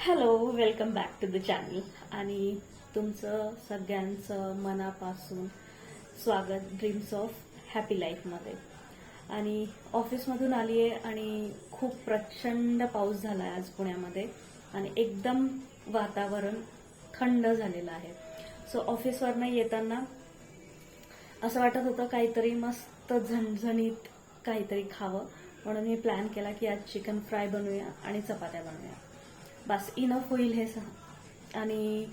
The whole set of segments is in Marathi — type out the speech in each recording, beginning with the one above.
Hello welcome back to the channel आणि तुमचं सगळ्यांचं मनापासून स्वागत ड्रीम्स ऑफ हॅपी लाईफमध्ये आणि ऑफिसमधून आली आहे आणि खूप प्रचंड पाऊस झाला आहे आज पुण्यामध्ये. आणि एकदम वातावरण थंड झालेलं आहे. सो ऑफिसवरनं येताना असं वाटत होतं काहीतरी मस्त झणझणीत काहीतरी खावं. म्हणून मी प्लॅन केला की आज चिकन फ्राय बनवूया आणि चपात्या बनवूया. बस इनफ होईल हे सहा आणि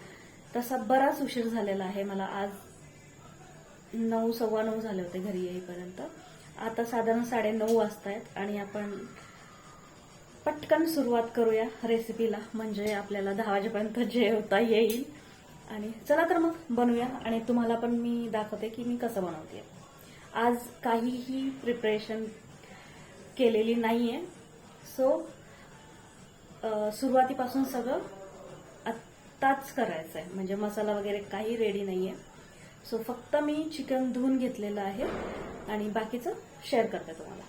तसा बराच उशीर झालेला आहे. मला आज नऊ सव्वा नऊ झाले होते घरी येईपर्यंत. आता साधारण साडे नऊ वाजतायत आणि आपण पटकन सुरुवात करूया रेसिपीला म्हणजे आपल्याला दहा वाजेपर्यंत जेवता येईल. आणि चला तर मग बनवूया. आणि तुम्हाला पण मी दाखवते की मी कसं बनवते आज काहीही प्रिपरेशन केलेली नाहीये. सो सुरुवातीपासून सगळं आत्ताच करायचं आहे म्हणजे मसाला वगैरे काही रेडी नाही आहे सो फक्त मी चिकन धुवून घेतलेलं आहे आणि बाकीचं शेअर करते तुम्हाला.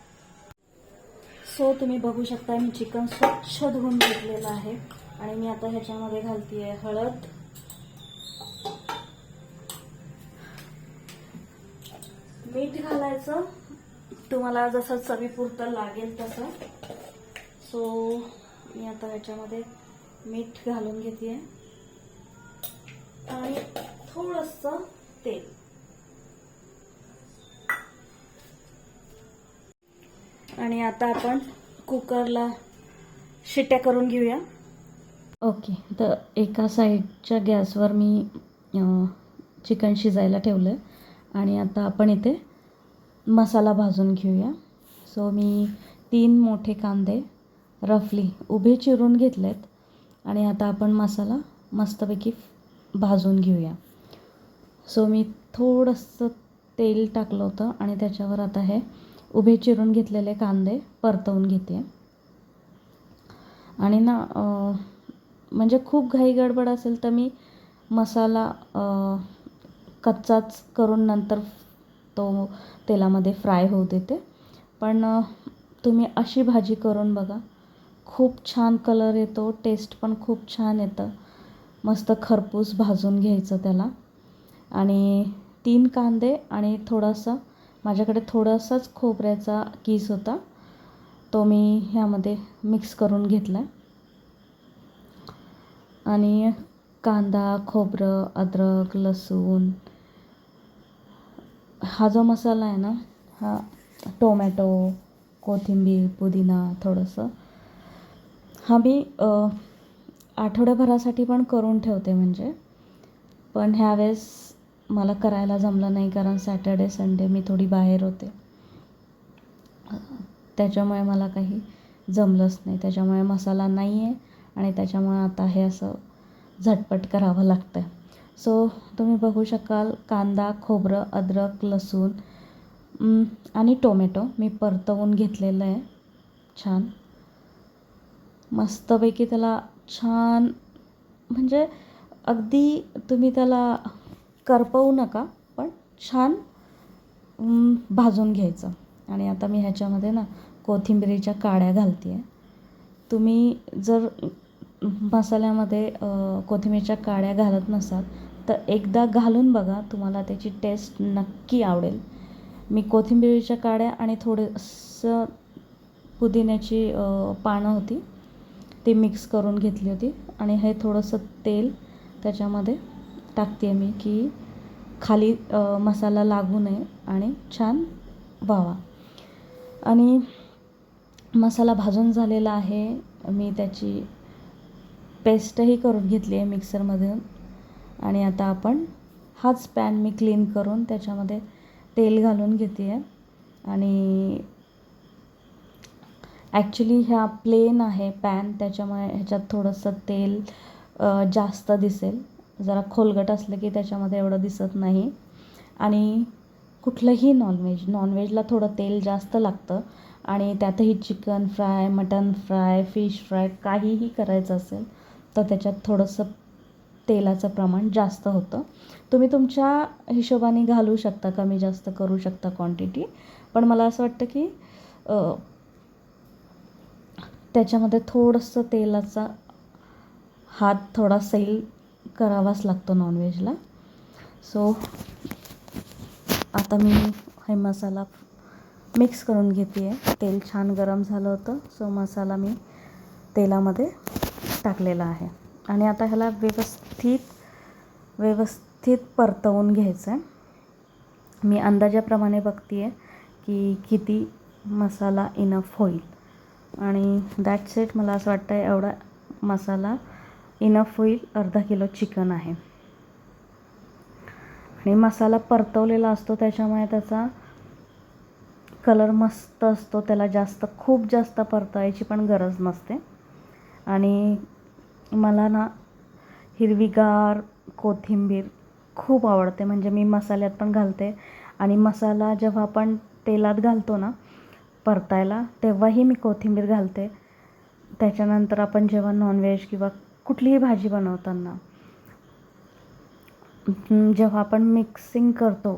सो तुम्ही बघू शकता मी चिकन स्वच्छ धुवून घेतलेलं आहे. आणि मी आता ह्याच्यामध्ये घालतीये हळद. मीठ घालायचं. तुम्हाला जसं चवीपुरतं लागेल तसं. सो मी आता ह्याच्यामध्ये मीठ घालून घेते आणि थोडस तेल. आणि आता आपण कुकरला शिट्या करून घेऊया. ओके तर एका साईडच्या गॅसवर मी चिकन शिजायला ठेवलं आणि आता आपण इथे मसाला भाजून घेऊया. सो मी तीन मोठे कांदे रफली उभे चिरून घेतलेत. आणि आता आपण मसाला मस्तपैकी भाजून घेऊया. सो मी थोडंसं तेल टाकलं होतं आणि त्याच्यावर आता हे उभे चिरून घेतलेले कांदे परतवून घेते. आणि ना म्हणजे खूप घाई गडबड असेल तर मी मसाला कच्चाच करून नंतर तो तेलामध्ये फ्राय होऊ देते. पण तुम्ही अशी भाजी करून बघा. खूप छान कलर येतो टेस्ट पण खूप छान येतं. मस्त खरपूस भाजून घ्यायचं त्याला. आणि तीन कांदे आणि थोडासा माझ्याकडे थोडासाच खोबऱ्याचा कीस होता तो मी ह्यामध्ये मिक्स करून घेतला आणि कांदा खोबरं अद्रक लसूण हा जो मसाला आहे ना हा टोमॅटो कोथिंबीर पुदिना थोडंसं हा मी आठवड्याभरासाठी पण करून ठेवते म्हणजे. पण ह्यावेळेस मला करायला जमलं नाही कारण सॅटर्डे संडे मी थोडी बाहेर होते. त्याच्यामुळे मला काही जमलंच नाही. त्याच्यामुळे मसाला नाही आहे आणि त्याच्यामुळे आता हे असं झटपट करावं लागतं आहे सो तुम्ही बघू शकाल कांदा खोबरं अद्रक लसूण आणि टोमॅटो मी परतवून घेतलेलं आहे. छान. मस्तपैकी त्याला छान म्हणजे अगदी तुम्ही त्याला करपवू नका पण छान भाजून घ्यायचं. आणि आता मी ह्याच्यामध्ये ना कोथिंबिरीच्या काड्या घालते आहे तुम्ही जर मसाल्यामध्ये कोथिंबीरच्या काड्या घालत नसाल तर एकदा घालून बघा तुम्हाला त्याची टेस्ट नक्की आवडेल. मी कोथिंबिरीच्या काड्या आणि थोडंसं पुदिन्याची पानं होती ती मिक्स करून घेतली होती. आणि हे थोडंसं तेल त्याच्यामध्ये टाकते मी की खाली मसाला लागू नये आणि छान व्हावा आणि मसाला भाजून झालेला आहे. मी त्याची पेस्टही करून घेतली आहे मिक्सरमधून आणि आता आपण हाच पॅन मी क्लीन करून त्याच्यामध्ये तेल घालून घेते आहे आणि ॲक्च्युली ह्या प्लेन आहे पॅन त्याच्यामुळे ह्याच्यात थोडंसं तेल जास्त दिसेल. जरा खोलगट असलं की त्याच्यामध्ये एवढं दिसत नाही. आणि कुठलंही नॉनव्हेज नॉनव्हेजला थोडं तेल जास्त लागतं. आणि त्यातही chicken fry mutton fry fish fry काहीही करायचं असेल तर त्याच्यात थोडंसं तेलाचं प्रमाण जास्त होतं. तुम्ही तुमच्या हिशोबाने घालू शकता कमी जास्त करू शकता क्वांटिटी पण मला असं वाटतं की त्याच्यामध्ये थोडंसं तेलाचा हात थोडा सैल करावाच लागतो नॉनव्हेजला सो आता मी हे मसाला मिक्स करून घेते आहे तेल छान गरम झालं होतं सो मसाला मी तेलामध्ये टाकलेला आहे. आणि आता ह्याला व्यवस्थित व्यवस्थित परतवून घ्यायचं आहे मी अंदाजाप्रमाणे बघते आहे की किती मसाला इनफ होईल. आणि दॅट सेट मला असं वाटतं आहे एवढा मसाला इनफ होईल. अर्धा किलो चिकन आहे. आणि मसाला परतवलेला असतो त्याच्यामुळे त्याचा कलर मस्त असतो. त्याला जास्त खूप जास्त परतवायची पण गरज नसते. आणि मला ना हिरवीगार कोथिंबीर खूप आवडते. म्हणजे मी मसाल्यात पण घालते. आणि मसाला जेव्हा आपण तेलात घालतो ना परतायला तेव्हाही मी कोथिंबीर घालते. त्याच्यानंतर आपण जेव्हा नॉनव्हेज किंवा कुठलीही भाजी बनवताना जेव्हा आपण मिक्सिंग करतो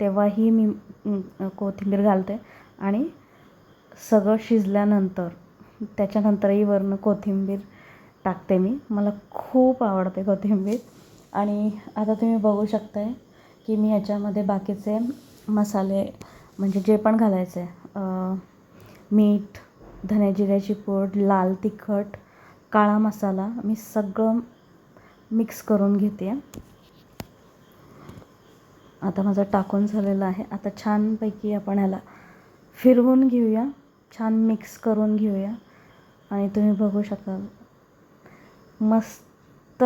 तेव्हाही मी कोथिंबीर घालते. आणि सगळं शिजल्यानंतर त्याच्यानंतरही वरनं कोथिंबीर टाकते मी. मला खूप आवडते कोथिंबीर. आणि आता तुम्ही बघू शकताय की मी ह्याच्यामध्ये बाकीचे मसाले म्हणजे जे पण घालायचे आहे मीठ धने जिऱ्याची पूड लाल तिखट काळा मसाला मी सगळं मिक्स करून घेते. आता माझं टाकून झालेलं आहे. आता छानपैकी आपण ह्याला फिरवून घेऊया. छान मिक्स करून घेऊया. आणि तुम्ही बघू शकाल मस्त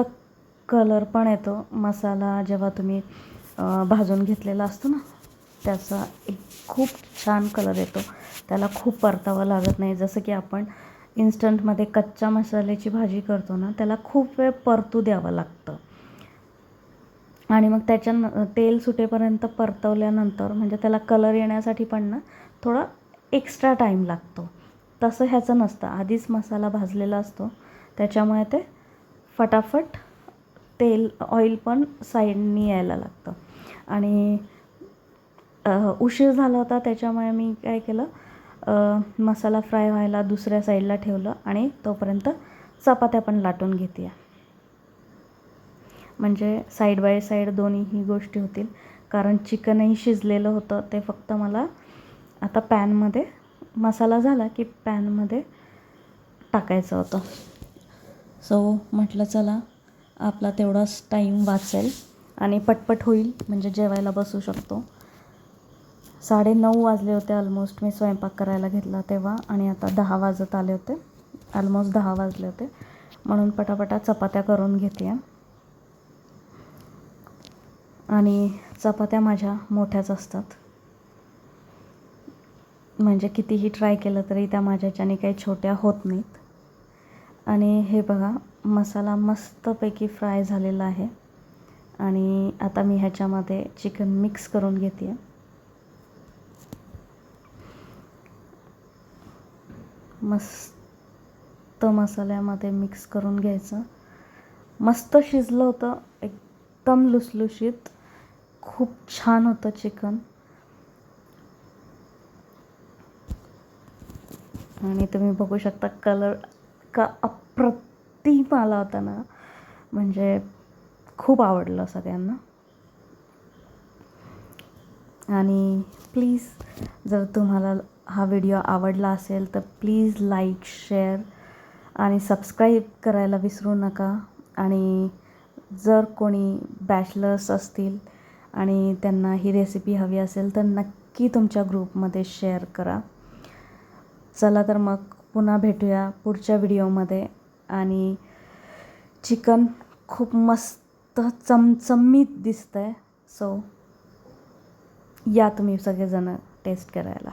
कलर पण येतो. मसाला जेव्हा तुम्ही भाजून घेतलेला असतो ना त्याचा एक खूप छान कलर येतो. त्याला खूप परतावा लागत नाही. जसं की आपण इन्स्टंटमध्ये कच्च्या मसाल्याची भाजी करतो ना त्याला खूप वेळ परतू द्यावं लागतं. आणि मग त्याच्या तेल सुटेपर्यंत परतवल्यानंतर म्हणजे त्याला कलर येण्यासाठी पण ना थोडा एक्स्ट्रा टाईम लागतो. तसं ह्याचं नसतं. आधीच मसाला भाजलेला असतो. त्याच्यामुळे ते फटाफट तेल ऑइल पण साईडनी यायला लागतं. आणि उशीर झाला होता त्याच्यामुळे मी काय केलं मसाला फ्राय व्हायला दुसऱ्या साईडला ठेवलं आणि तोपर्यंत चपात्या पण लाटून घेते म्हणजे साईड बाय साईड दोन्हीही गोष्टी होतील. कारण चिकनही शिजलेलं होतं ते फक्त मला आता पॅनमध्ये मसाला झाला की पॅनमध्ये टाकायचं होतं. सो म्हटलं चला आपला तेवढाच टाईम वाचेल आणि पटपट होईल म्हणजे जेवायला बसू शकतो. साडे नऊ वाजले होते ऑलमोस्ट मी स्वयंपाक करायला घेतला तेव्हा आणि आता दहा वाजत आले होते. ऑलमोस्ट दहा वाजले होते. म्हणून पटापटा चपात्या करून घेते आणि चपात्या माझ्या मोठ्याच असतात. म्हणजे कितीही ट्राय केलं तरी त्या माझ्याच्याने काही छोट्या होत नाहीत. आणि हे बघा मसाला मस्तपैकी फ्राय झालेला आहे. आणि आता मी ह्याच्यामध्ये चिकन मिक्स करून घेते आहे मस्त मसाल्यामध्ये मिक्स करून घ्यायचं. मस्त शिजलं होतं एकदम लुसलुशीत. खूप छान होतं चिकन आणि तुम्ही बघू शकता कलर का अप्रतिम आला होता ना. म्हणजे खूप आवडलं सगळ्यांना. आणि प्लीज जर तुम्हाला हा व्हिडिओ आवडला असेल तर प्लीज लाईक शेअर आणि सबस्क्राईब करायला विसरू नका. आणि जर कोणी बॅचलर्स असतील आणि त्यांना ही रेसिपी हवी असेल तर नक्की तुमच्या ग्रुपमध्ये शेअर करा. चला तर मग पुन्हा भेटूया पुढच्या व्हिडिओमध्ये आणि चिकन खूप मस्त चमचमीत दिसतं आहे सो या तुम्ही सगळेजणं टेस्ट करायला.